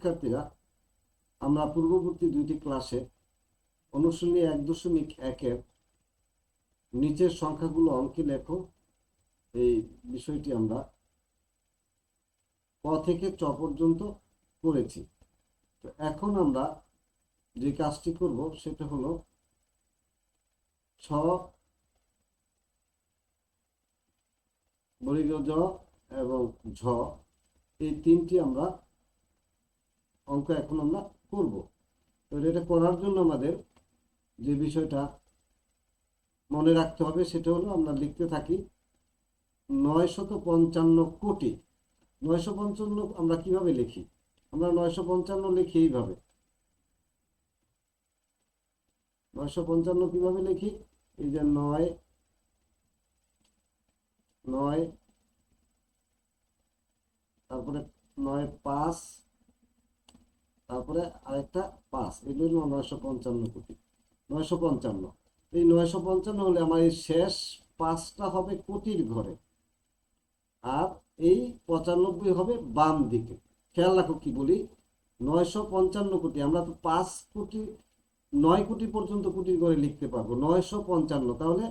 শিক্ষার্থীরা, আমরা পূর্ববর্তী দুইটি ক্লাসে অনুশীলনী এক দশমিক একের নিচের সংখ্যাগুলো অঙ্কে লেখো। এই বিষয়টি আমরা ক থেকে চ পর্যন্ত করেছি তো এখন আমরা যে কাজটি করব সেটা হলো ছ বর্গ জ এবং ঝ, এই তিনটি আমরা অঙ্ক এখন আমরা করব। তো এটা করার জন্য আমাদের যে বিষয়টা মনে রাখতে হবে সেটা হলো আমরা লিখতে থাকি নয়শত পঞ্চান্ন কোটি। নয়শো পঞ্চান্ন আমরা কীভাবে লিখি? আমরা নয়শো পঞ্চান্ন লিখি এইভাবে। নয়শো পঞ্চান্ন কীভাবে লিখি? এই যে নয় নয়, তারপরে নয় পাঁচ তারপরে আরেকটা পাঁচ। এগুলো হলো নয়শো পঞ্চান্ন কোটি। নয়শো পঞ্চান্ন। এই নয়শো পঞ্চান্ন হলে আমার এই শেষ পাঁচটা হবে কোটির ঘরে। আর এই পঁচানব্বই হবে বাম দিকে। খেয়াল রাখো কি বলি? নয়শো পঞ্চান্ন কোটি। আমরা তো পাঁচ কোটি, নয় কোটি পর্যন্ত কোটির ঘরে লিখতে পারব। নয়শো পঞ্চান্ন। তাহলে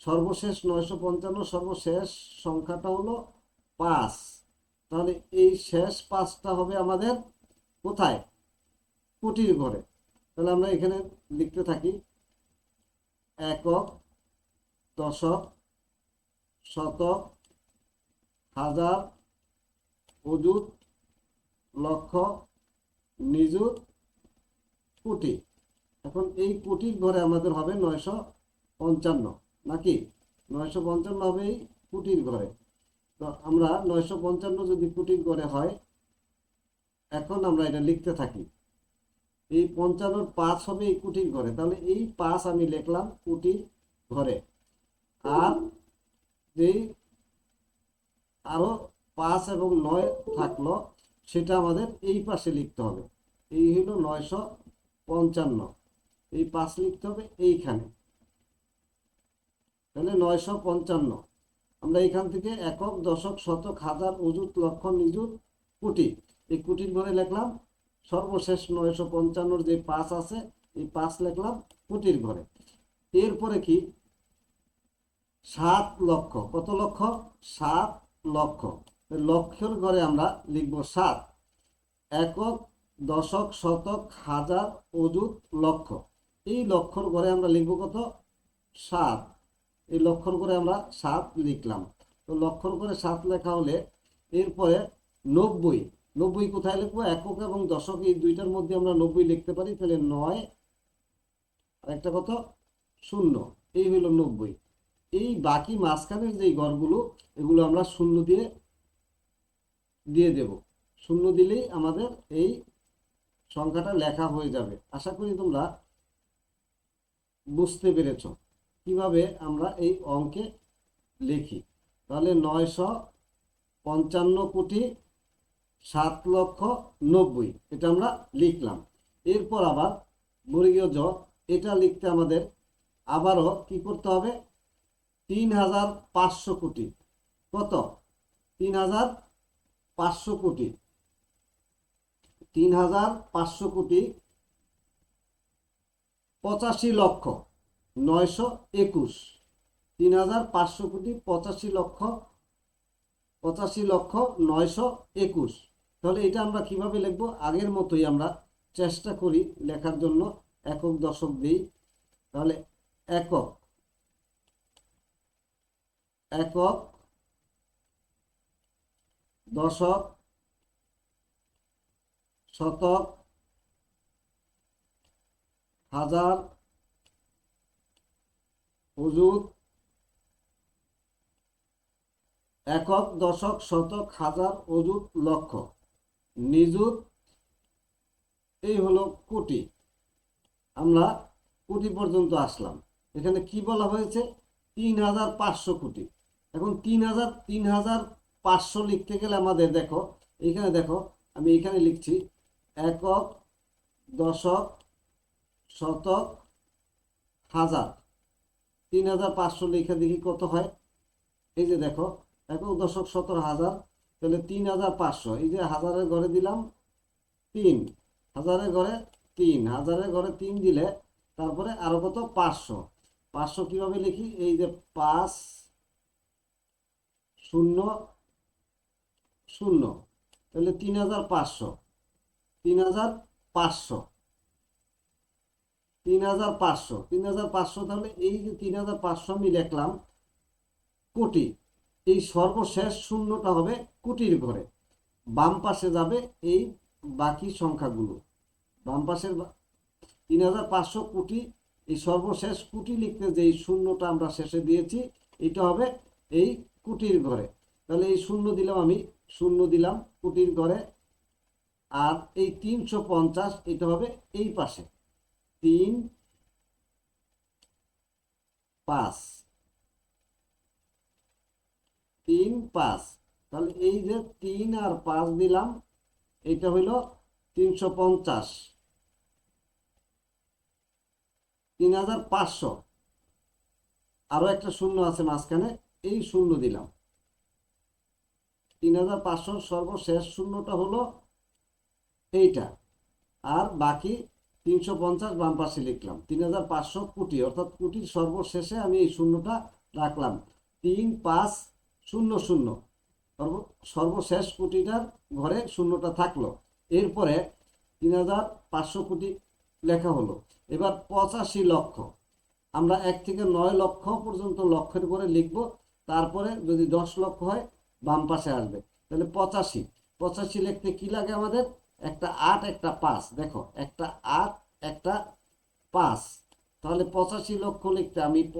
সর্বশেষ নয়শো পঞ্চান্ন, সর্বশেষ সংখ্যাটা হলো পাঁচ। তাহলে এই শেষ পাঁচটা হবে আমাদের কোথায়? কোটির ঘরে। তাহলে আমরা এখানে লিখতে থাকি একক দশক শতক হাজার অযুত লক্ষ নিযুত কোটি এখন এই কোটির ঘরে আমাদের হবে নয়শো পঞ্চান্ন, নাকি? নয়শো পঞ্চান্ন হবে এই কোটির ঘরে। তো আমরা নয়শো পঞ্চান্ন যদি কোটির ঘরে হয়, এখন আমরা এটা লিখতে থাকি। এই পঞ্চান্নর পাঁচ হবে, এই কুটির ঘরে। তাহলে এই পাঁচ আমি লিখলাম কুটির ঘরে। আর যেই আরও পাঁচ এবং নয় থাকল, সেটা আমাদের এই পাশে লিখতে হবে। এই হলো নয়শো পঞ্চান্ন। এই পাঁচ লিখতে হবে এইখানে। তাহলে নয়শো পঞ্চান্ন। আমরা এখান থেকে একক, দশক, শতক, হাজার, অযুত, লক্ষ নিযুত কোটি এই কোটির ঘরে লিখলাম সর্বশেষ নয়শো পঞ্চান্নর যে পাঁচ আছে, এই পাঁচ লিখলাম কোটির ঘরে। এরপরে কি? সাত লক্ষ। কত লক্ষ? সাত লক্ষ। লক্ষের ঘরে আমরা লিখব সাত। একক, দশক, শতক, হাজার, অযুত, লক্ষ। এই লক্ষর ঘরে আমরা লিখব কত? সাত। এই লক্ষর করে আমরা সাত লিখলাম। তো লক্ষর করে সাত লেখা হলে এরপরে নব্বই। নব্বই কোথায় লিখব? একক এবং দশক, এই দুইটার মধ্যে আমরা নব্বই লিখতে পারি, তাহলে নয়, আর একটা কত? শূন্য, এই হলো নব্বই। এই বাকি মাঝখানের যে গড়গুলো, এগুলো আমরা শূন্য দিয়ে দিয়ে দেব। শূন্য দিলেই আমাদের এই সংখ্যাটা লেখা হয়ে যাবে। আশা করি তোমরা বুঝতে পেরেছ। কীভাবে আমরা এই অঙ্কে লিখি? তাহলে নয়শো পঞ্চান্ন কোটি সাত লক্ষ নব্বই, এটা আমরা লিখলাম। এরপর আবার বর্গীয় জ, এটা লিখতে আমাদের আবারও কি করতে হবে? তিন হাজার পাঁচশো কোটি। কত? তিন হাজার পাঁচশো কোটি। তিন হাজার পাঁচশো কোটি পঁচাশি লক্ষ নয়শো একুশ। তিন হাজার পাঁচশো কোটি পঁচাশি লক্ষ পঁচাশি লক্ষ নয়শো একুশ। তাহলে এটা আমরা কীভাবে লিখব? আগের মতোই আমরা চেষ্টা করি লেখার জন্য একক দশক দিই। তাহলে একক একক দশক শতক হাজার হুজুর একক দশক শতক হাজার অযুত লক্ষ। নিযুত, এই হলো কোটি। আমরা কোটি পর্যন্ত আসলাম। এখানে কি বলা হয়েছে? তিন হাজার পাঁচশো কোটি। এখন তিন হাজার তিন হাজার পাঁচশো লিখতে গেলে আমাদের দেখো, এখানে দেখো, আমি এখানে লিখছি একক, দশক, শতক, হাজার। তিন হাজার পাঁচশো লিখে দেখি কত হয়? এই যে দেখো, একক, দশক, সতেরো হাজার। তাহলে তিন হাজার পাঁচশো। এই যে হাজারের ঘরে দিলাম তিন। হাজারের ঘরে তিন। হাজারের ঘরে তিন দিলে তারপরে আরও কত? পাঁচশো। পাঁচশো কীভাবে লিখি? এই যে পাঁচ শূন্য শূন্য। তাহলে তিন হাজার পাঁচশো। তিন হাজার পাঁচশো। তিন হাজার পাঁচশো। তিন হাজার পাঁচশো তাহলে এই যে তিন হাজার পাঁচশো আমি লিখলাম কোটি। এই সর্বশেষ শূন্যটা হবে কোটির ঘরে। বাম পাশে যাবে এই বাকি সংখ্যাগুলো। বাম পাশের তিন হাজার পাঁচশো কোটি, এই সর্বশেষ কোটি লিখতে যে এই শূন্যটা আমরা শেষে দিয়েছি, এটা হবে এই কুটির ঘরে। তাহলে এই শূন্য দিলাম আমি, শূন্য দিলাম কুটির ঘরে, আর এই তিনশো পঞ্চাশ, এটা হবে এই পাশে। তিন, পাঁচ। তিন পাঁচ। তাহলে এই যে তিন আর পাঁচ দিলাম, এটা হইল তিনশো পঞ্চাশ। তিন হাজার পাঁচশো। আরও একটা শূন্য আছে মাঝখানে, এই শূন্য দিলাম। তিন হাজার পাঁচশোর সর্বশেষ শূন্যটা হলো এইটা। আর বাকি তিনশো পঞ্চাশ বাম পাশে লিখলাম। তিন হাজার পাঁচশো কোটি, অর্থাৎ কোটির সর্বশেষে আমি এই শূন্যটা রাখলাম। তিন পাঁচ শূন্য শূন্য। সর্ব- সর্বশেষ কোটিটার ঘরে শূন্যটা থাকল। এরপরে তিন হাজার পাঁচশো কোটি লেখা হলো। এবার পঁচাশি লক্ষ। আমরা এক থেকে নয় লক্ষ পর্যন্ত লক্ষের করে লিখব। তারপরে যদি দশ লক্ষ হয়, বাম পাশে আসবে। তাহলে পঁচাশি। পঁচাশি লিখতে কি লাগে আমাদের? একটা আট, একটা পাঁচ। দেখো, একটা আট, একটা পাঁচ। তাহলে পঁচাশি লক্ষ লিখতে আমি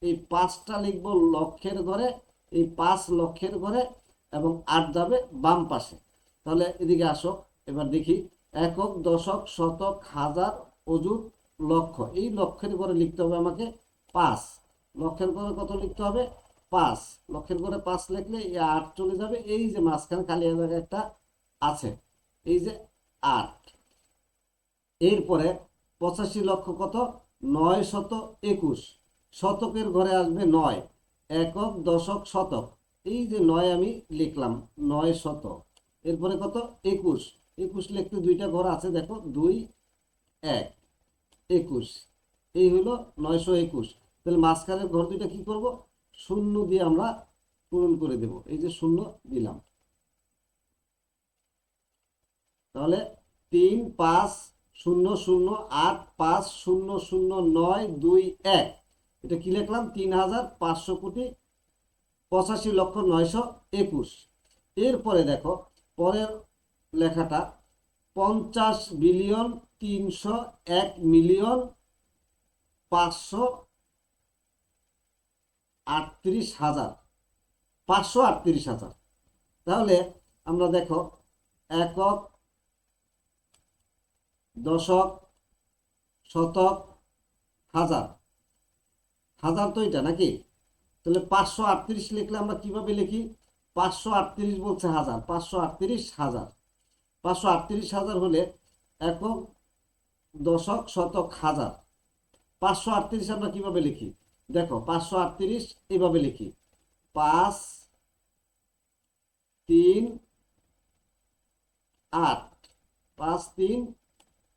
এই পাঁচটা লিখব লক্ষের ঘরে। এই পাঁচ লক্ষের ঘরে এবং আট যাবে বাম পাশে। তাহলে এদিকে আসো, এবার দেখি। একক দশক শতক হাজার অজুর লক্ষ। এই লক্ষের ঘরে লিখতে হবে আমাকে পাঁচ। লক্ষের ঘরে কত লিখতে হবে? পাঁচ। লক্ষের ঘরে পাঁচ লিখলে এই আট চলে যাবে। এই যে মাঝখানে খালি জায়গায় একটা আছে, এই যে আট। এরপরে পঁচাশি লক্ষ কত? নয় শত একুশ। শতকের ঘরে আসবে নয়। একক দশক শতক। এই যে নয় আমি লিখলাম, নয় শত এরপরে কত? একুশ। একুশ লিখতে দুইটা ঘর আছে, দেখো, দুই, এক। একুশ। এই হলো নয়শো একুশ। তাহলে মাঝখানের ঘর দুইটা কি করব? শূন্য দিয়ে আমরা পূরণ করে দেব। এই যে শূন্য দিলাম। তাহলে তিন পাঁচ শূন্য শূন্য আট পাঁচ শূন্য শূন্য নয় দুই এক। এটা কি লিখলাম? তিন হাজার পাঁচশো কোটি পঁচাশি লক্ষ নয়শো একুশ। এরপরে দেখো, পরের লেখাটা, পঞ্চাশ বিলিয়ন তিনশো এক মিলিয়ন পাঁচশো আটত্রিশ হাজার, পাঁচশো আটত্রিশ হাজার। তাহলে আমরা দেখো, একক, দশক, শতক, হাজার। হাজার তো এটা নাকি? তাহলে পাঁচশো আটত্রিশ লিখলে আমরা কীভাবে লিখি? পাঁচশো আটত্রিশ বলছে হাজার, পাঁচশো আটত্রিশ হাজার। পাঁচশো আটত্রিশ হাজার হলে একক দশক শতক হাজার। পাঁচশো আটত্রিশ আমরা কীভাবে লিখি? দেখো, পাঁচশো আটত্রিশ এইভাবে লিখি। পাঁচ, তিন, আট। পাঁচ, তিন,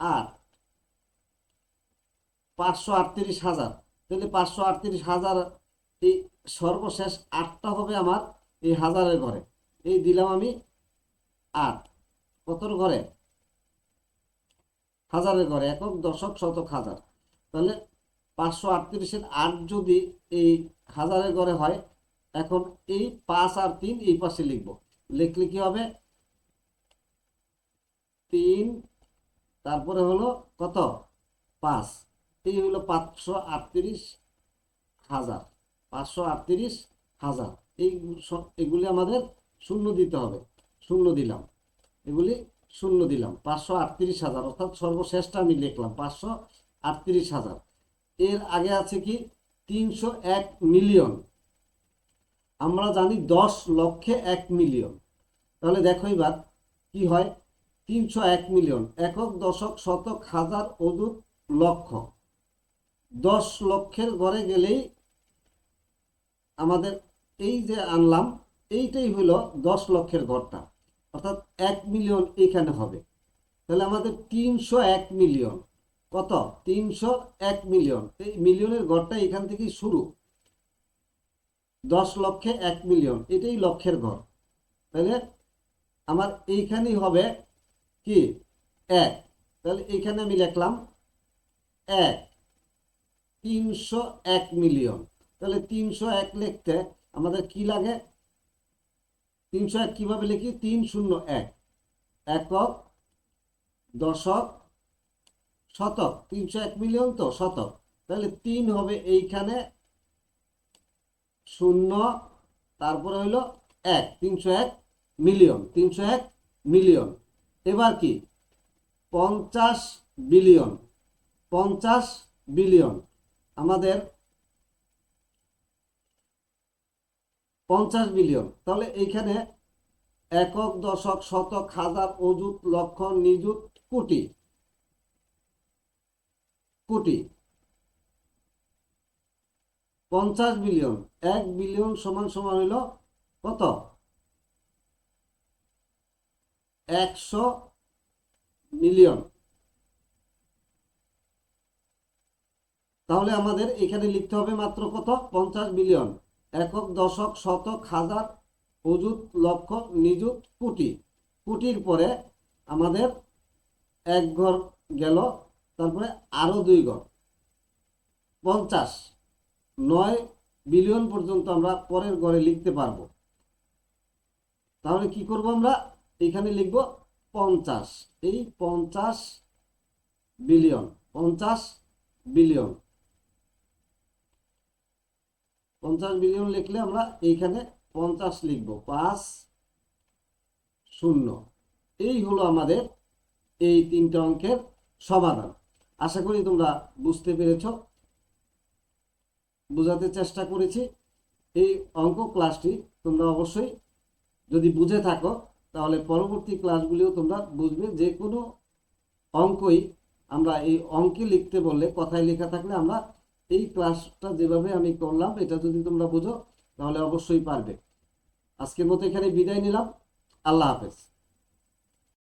আট। পাঁচশো আটত্রিশ হাজার। তাহলে পাঁচশো আটত্রিশ হাজার এই সর্বশেষ আটটা হবে আমার এই হাজারের ঘরে। এই দিলাম আমি আট। কতর ঘরে? হাজারের ঘরে, একক, দশক, শতক, হাজার। তাহলে পাঁচশো আটত্রিশের আট যদি এই হাজারের ঘরে হয়, এখন এই পাঁচ আর তিন এই পাশে লিখব। লিখলে কি হবে? তিন, তারপরে হলো কত? পাঁচ। এই হলো পাঁচশো আটত্রিশ হাজার। পাঁচশো আটত্রিশ হাজার। এই এগুলি আমাদের শূন্য দিতে হবে। শূন্য দিলাম। এগুলি শূন্য দিলাম। পাঁচশো আটত্রিশ হাজার, অর্থাৎ সর্বশেষটা আমি লিখলাম, পাঁচশো আটত্রিশ হাজার। এর আগে আছে কি? তিনশো এক মিলিয়ন। আমরা জানি দশ লক্ষে এক মিলিয়ন। তাহলে দেখো এবার কি হয়? তিনশো এক মিলিয়ন, একক, দশক, শতক, হাজার অদূর লক্ষ। দশ লক্ষের ঘরে গেলেই আমাদের এই যে আনলাম, এইটাই হলো দশ লক্ষের ঘরটা। অর্থাৎ এক মিলিয়ন এইখানে হবে। তাহলে আমাদের তিনশো এক মিলিয়ন। কত? তিনশো এক মিলিয়ন। এই মিলিয়নের ঘরটা এখান থেকেই শুরু। দশ লক্ষে এক মিলিয়ন। এটাই লক্ষের ঘর। তাহলে আমার এইখানেই হবে কি? এক। তাহলে এইখানে আমি লিখলাম এক। তিনশো এক মিলিয়ন। তাহলে তিনশো এক লিখতে আমাদের কি লাগে? তিনশো এক কীভাবে লিখি? তিন শূন্য এক। একক দশক শতক। তিনশো এক মিলিয়ন তো শতক। তাহলে তিন হবে এইখানে শূন্য, তারপরে হইল এক। তিনশো এক মিলিয়ন। তিনশো এক মিলিয়ন। এবার কি? পঞ্চাশ বিলিয়ন। পঞ্চাশ বিলিয়ন। আমাদের পঞ্চাশ বিলিয়ন। তাহলে এইখানে একক, দশক, শতক, হাজার, অযুত লক্ষ নিযুত, কোটি। কোটি। পঞ্চাশ বিলিয়ন। এক বিলিয়ন সমান সমান হইল কত? একশো মিলিয়ন তাহলে আমাদের এখানে লিখতে হবে মাত্র কত? পঞ্চাশ বিলিয়ন। একক, দশক, শতক, হাজার অযুত লক্ষ, নিযুত, কোটি। কোটির পরে আমাদের এক ঘর গেল, তারপরে আরও দুই ঘর। পঞ্চাশ। নয় বিলিয়ন পর্যন্ত আমরা পরের ঘরে লিখতে পারব। তাহলে কি করব আমরা? এখানে লিখব পঞ্চাশ। এই পঞ্চাশ বিলিয়ন পঞ্চাশ বিলিয়ন। পঞ্চাশ বিলিয়ন লিখলে আমরা এইখানে পঞ্চাশ লিখব, পাঁচ শূন্য। এই হলো আমাদের এই তিনটা অঙ্কের সমাধান। আশা করি তোমরা বুঝতে পেরেছ। বোঝাতে চেষ্টা করেছি। এই অঙ্ক ক্লাসটি তোমরা অবশ্যই যদি বুঝে থাকো, তাহলে পরবর্তী ক্লাসগুলিও তোমরা বুঝবে। যে কোনো অঙ্কই আমরা এই অঙ্কে লিখতে বললে, কথায় লেখা থাকলে আমরা এই ক্লাসটা যেভাবে আমি করলাম, এটা যদি তোমরা বুঝো, তাহলে অবশ্যই পারবে। আজকের মতো এখানে বিদায় নিলাম। আল্লাহ হাফেজ।